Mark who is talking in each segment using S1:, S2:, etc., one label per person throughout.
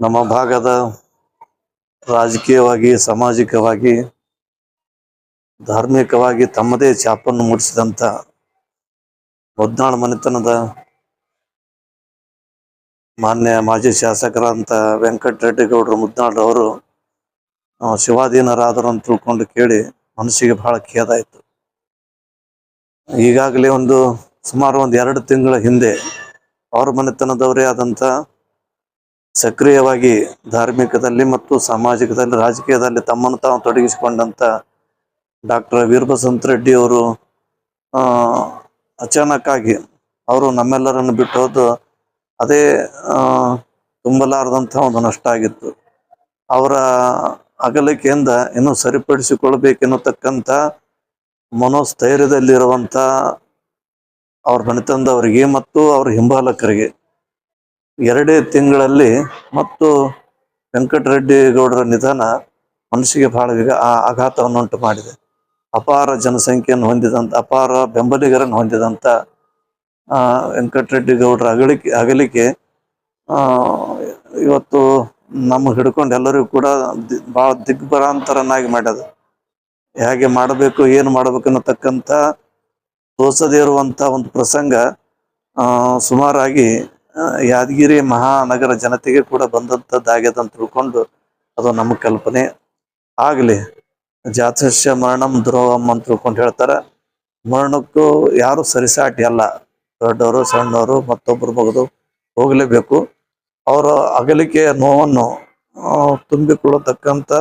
S1: ನಮ್ಮ ಭಾಗದ ರಾಜಕೀಯವಾಗಿ ಸಾಮಾಜಿಕವಾಗಿ ಧಾರ್ಮಿಕವಾಗಿ ತಮ್ಮದೇ ಚಾಪನ್ನು ಮೂಡಿಸಿದಂಥ ಮುದ್ನಾಳ ಮನೆತನದ ಮಾನ್ಯ ಮಾಜಿ ಶಾಸಕರಂತ ವೆಂಕಟರೆಡ್ಡಿಗೌಡರು ಮುದ್ನಾಳ್ರವರು ಆ, ಶಿವಾಧೀನರಾದರು ಅಂತ ತಿಳ್ಕೊಂಡು ಕೇಳಿ ಮನಸ್ಸಿಗೆ ಬಹಳ ಖೇದ ಆಯ್ತು ಈಗಾಗಲೇ ಒಂದು ಸುಮಾರು ಒಂದು ಎರಡು ತಿಂಗಳ ಹಿಂದೆ ಅವರ ಮನೆತನದವರೇ ಆದಂತ ಸಕ್ರಿಯವಾಗಿ ಧಾರ್ಮಿಕದಲ್ಲಿ ಮತ್ತು ಸಾಮಾಜಿಕದಲ್ಲಿ, ರಾಜಕೀಯದಲ್ಲಿ ತಮ್ಮನ್ನು ತಾವು ತೊಡಗಿಸಿಕೊಂಡಂತ ಡಾಕ್ಟರ್ ವೀರಬಸಂತ ರೆಡ್ಡಿ ಅವರು ಅಚಾನಕ್ ಆಗಿ ಅವರು ನಮ್ಮೆಲ್ಲರನ್ನು ಬಿಟ್ಟು ಅದೇ ತುಂಬಲಾರದಂಥ ಒಂದು ನಷ್ಟ ಆಗಿತ್ತು. ಅವರ ಅಗಲಿಕೆಯಿಂದ ಇನ್ನೂ ಸರಿಪಡಿಸಿಕೊಳ್ಬೇಕೆನ್ನತಕ್ಕಂಥ ಮನೋಸ್ಥೈರ್ಯದಲ್ಲಿರುವಂತ ಅವ್ರ ಮನೆತಂದವರಿಗೆ ಮತ್ತು ಅವ್ರ ಹಿಂಬಾಲಕರಿಗೆ ಎರಡೇ ತಿಂಗಳಲ್ಲಿ ಮತ್ತು ವೆಂಕಟರೆಡ್ಡಿ ಗೌಡರ ನಿಧನ ಮನಸ್ಸಿಗೆ ಬಹಳ ವಿಗ ಆ- ಆಘಾತವನ್ನುಂಟು ಮಾಡಿದೆ. ಅಪಾರ ಜನಸಂಖ್ಯೆಯನ್ನು ಹೊಂದಿದಂಥ ಅಪಾರ ಬೆಂಬಲಿಗರನ್ನು ಹೊಂದಿದಂಥ ವೆಂಕಟರೆಡ್ಡಿ ಗೌಡರ ಅಗಲಿಕೆ ಅಗಲಿಕೆ ಇವತ್ತು ನಮ್ಮ ಹಿಡ್ಕೊಂಡು ಎಲ್ಲರಿಗೂ ಕೂಡ ಬಹಳ ದಿಗ್ಭ್ರಾಂತರನ್ನಾಗಿ ಮಾಡ್ಯದ ಹೇಗೆ ಮಾಡಬೇಕು, ಏನು ಮಾಡಬೇಕು ಅನ್ನತಕ್ಕಂಥ ತೋಸದೇ ಇರುವಂಥ ಒಂದು ಪ್ರಸಂಗ ಸುಮಾರಾಗಿ ಯಾದಗಿರಿ ಮಹಾನಗರ ಜನತೆಗೆ ಕೂಡ ಬಂದಂಥದ್ದಾಗ್ಯದ ಅಂತ ತಿಳ್ಕೊಂಡು ಅದು ನಮ್ಮ ಕಲ್ಪನೆ ಆಗಲಿ. ಜಾತಸ್ಯ ಮರಣಂ ದ್ರೋಹಂ ಅಂತ ತಿಳ್ಕೊಂಡು ಹೇಳ್ತಾರ. ಮರಣಕ್ಕೂ ಯಾರು ಸರಿಸಾಟಿ ಅಲ್ಲ. ದೊಡ್ಡವರು, ಸಣ್ಣವರು, ಮತ್ತೊಬ್ಬರು ಮಗದು ಹೋಗಲೇಬೇಕು. ಅವರ ಅಗಲಿಕೆಯ ನೋವನ್ನು ತುಂಬಿಕೊಳ್ಳತಕ್ಕಂಥ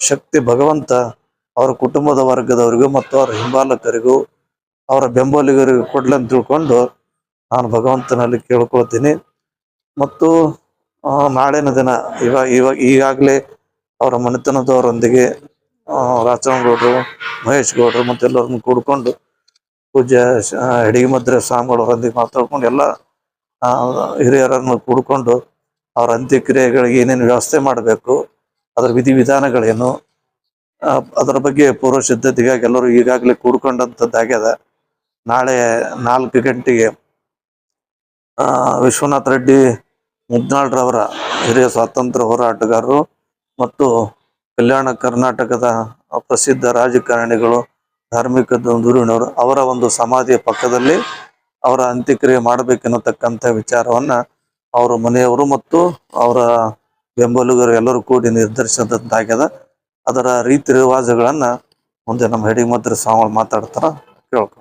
S1: ಶಕ್ತಿ ಭಗವಂತ ಅವರ ಕುಟುಂಬದ ವರ್ಗದವರಿಗೂ ಮತ್ತು ಅವರ ಹಿಂಬಾಲಕರಿಗೂ, ಅವರ ಬೆಂಬಲಿಗರಿಗೂ ಕೊಡ್ಲಂತ ತಿಳ್ಕೊಂಡು ನಾನು ಭಗವಂತನಲ್ಲಿ ಕೇಳ್ಕೊಳ್ತೀನಿ. ಮತ್ತು ನಾಳಿನ ದಿನ ಇವಾಗ ಇವಾಗ ಈಗಾಗಲೇ ಅವರ ಮನೆತನದವರೊಂದಿಗೆ ರಾಚನಗೌಡರು ಮಹೇಶ್ ಗೌಡರು ಮತ್ತೆಲ್ಲರನ್ನು ಕೂಡ್ಕೊಂಡು ಪೂಜ್ಯ ಹೆಡಿಗೆ ಅಡಿಗೆ ಮದ್ರೆ ಸ್ವಾಮಿಗಳವರೊಂದಿಗೆ ಮಾತಾಡ್ಕೊಂಡು ಎಲ್ಲ ಹಿರಿಯರನ್ನು ಕೂಡ್ಕೊಂಡು ಅವರ ಅಂತ್ಯಕ್ರಿಯೆಗಳಿಗೆ ಏನೇನು ವ್ಯವಸ್ಥೆ ಮಾಡಬೇಕು, ಅದರ ವಿಧಿವಿಧಾನಗಳೇನು ಅದರ ಬಗ್ಗೆ ಪೂರ್ವ ಸಿದ್ಧತೆಗಾಗಿ ಎಲ್ಲರೂ ಈಗಾಗಲೇ ಕೂಡ್ಕೊಂಡಂಥದ್ದಾಗ್ಯದ. ನಾಳೆ ನಾಲ್ಕು ಗಂಟೆಗೆ ವಿಶ್ವನಾಥ್ ರೆಡ್ಡಿ ಮುದ್ನಾಳ್ರವರ ಹಿರಿಯ ಸ್ವಾತಂತ್ರ್ಯ ಹೋರಾಟಗಾರರು ಮತ್ತು ಕಲ್ಯಾಣ ಕರ್ನಾಟಕದ ಪ್ರಸಿದ್ಧ ರಾಜಕಾರಣಿಗಳು ಧಾರ್ಮಿಕ ಧುರೀಣರು ಅವರ ಒಂದು ಸಮಾಧಿಯ ಪಕ್ಕದಲ್ಲಿ ಅವರ ಅಂತ್ಯಕ್ರಿಯೆ ಮಾಡಬೇಕೆನ್ನತಕ್ಕಂಥ ವಿಚಾರವನ್ನ ಅವರ ಮನೆಯವರು ಮತ್ತು ಅವರ ಬೆಂಬಲಿಗರು ಎಲ್ಲರೂ ಕೂಡಿ ನಿರ್ಧರಿಸಿದಂತಾಗ್ಯದ. ಅದರ ರೀತಿ ರಿವಾಜುಗಳನ್ನ ಮುಂದೆ ನಮ್ಮ ಹೆಡಿಮದ್ರ ಸ್ವಾಮಿಗಳು ಮಾತಾಡ್ತಾರ, ಕೇಳ್ಕೊ.